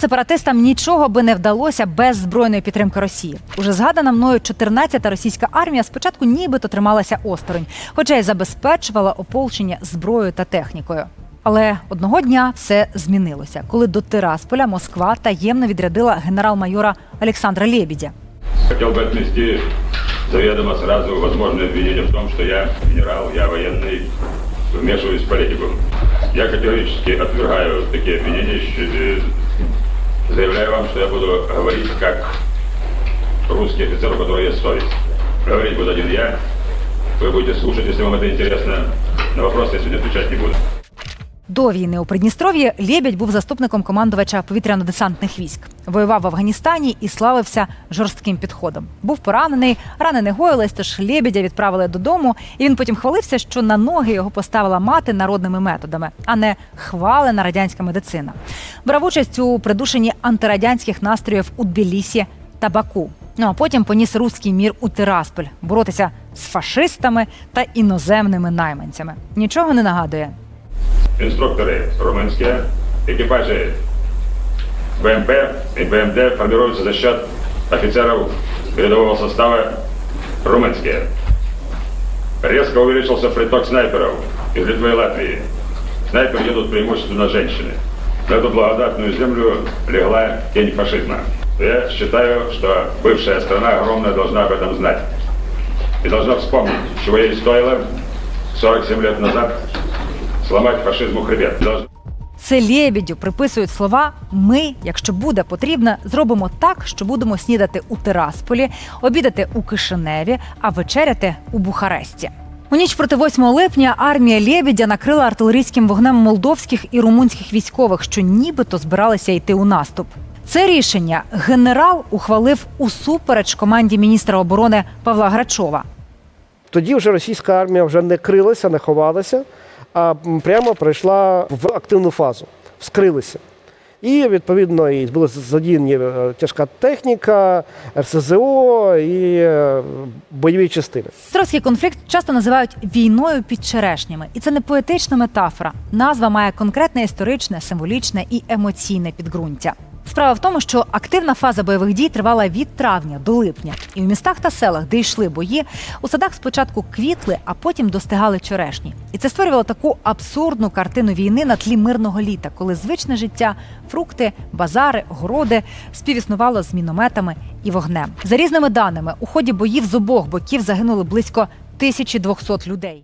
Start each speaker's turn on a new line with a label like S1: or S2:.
S1: Сепаратистам нічого би не вдалося без збройної підтримки Росії. Уже згадана мною 14-та російська армія спочатку нібито трималася осторонь, хоча й забезпечувала ополчення зброєю та технікою. Але одного дня все змінилося, коли до Тирасполя Москва таємно відрядила генерал-майора Олександра Лєбідя.
S2: Хотел бы отнести заведомо сразу возможное обвинение в том, что я генерал, я военный, вмешиваюсь в политику. Я категорически отвергаю такие обвинения, щ- э, заявляю вам, что я буду говорить как русский офицер, у которого есть совесть. Говорить буду один я, вы будете слушать, если вам это интересно. На вопросы я сегодня отвечать не буду.
S1: До війни у Придністров'ї Лєбідь був заступником командувача повітряно-десантних військ. Воював в Афганістані і славився жорстким підходом. Був поранений, рани не гоїлись, тож Лєбідя відправили додому. І він потім хвалився, що на ноги його поставила мати народними методами, а не хвалена радянська медицина. Брав участь у придушенні антирадянських настроїв у Тбілісі та Баку. Ну а потім поніс руський мір у Тирасполь боротися з фашистами та іноземними найманцями. Нічого не нагадує
S2: Инструкторы румынские, экипажи БМП и БМД формируются за счет офицеров передового состава румынские. Резко увеличился приток снайперов из Литвы и Латвии. Снайперы едут преимущественно женщины. На эту благодатную землю легла тень фашизма. Я считаю, что бывшая страна огромная должна об этом знать. И должна вспомнить, чего ей стоило 47 лет назад сломать фашизму хребет. Должна
S1: Це Лєбідю приписують слова Ми, якщо буде потрібно, зробимо так, що будемо снідати у Тирасполі, обідати у Кишиневі, а вечеряти у Бухаресті. У ніч проти 8 липня армія Лєбідя накрила артилерійським вогнем молдовських і румунських військових, що нібито збиралися йти у наступ. Це рішення генерал ухвалив усупереч команді міністра оборони Павла Грачова.
S3: Тоді вже російська армія вже не крилася, не ховалася, а прямо прийшла в активну фазу, вскрилися. І відповідно і були задіяні е, тяжка техніка, РСЗО і е, бойові частини.
S1: Троцький конфлікт часто називають війною під черешнями, і це не поетична метафора. Назва має конкретне історичне, символічне і емоційне підґрунтя. Справа в тому, що активна фаза бойових дій тривала від травня до липня, і в містах та селах, де йшли бої, у садах спочатку квітли, а потім достигали черешні. І це створювало таку абсурдну картину війни на тлі мирного літа, коли звичне життя, фрукти, базари, городи співіснувало з мінометами і вогнем. За різними даними, у ході боїв з обох боків загинули близько 1200 людей.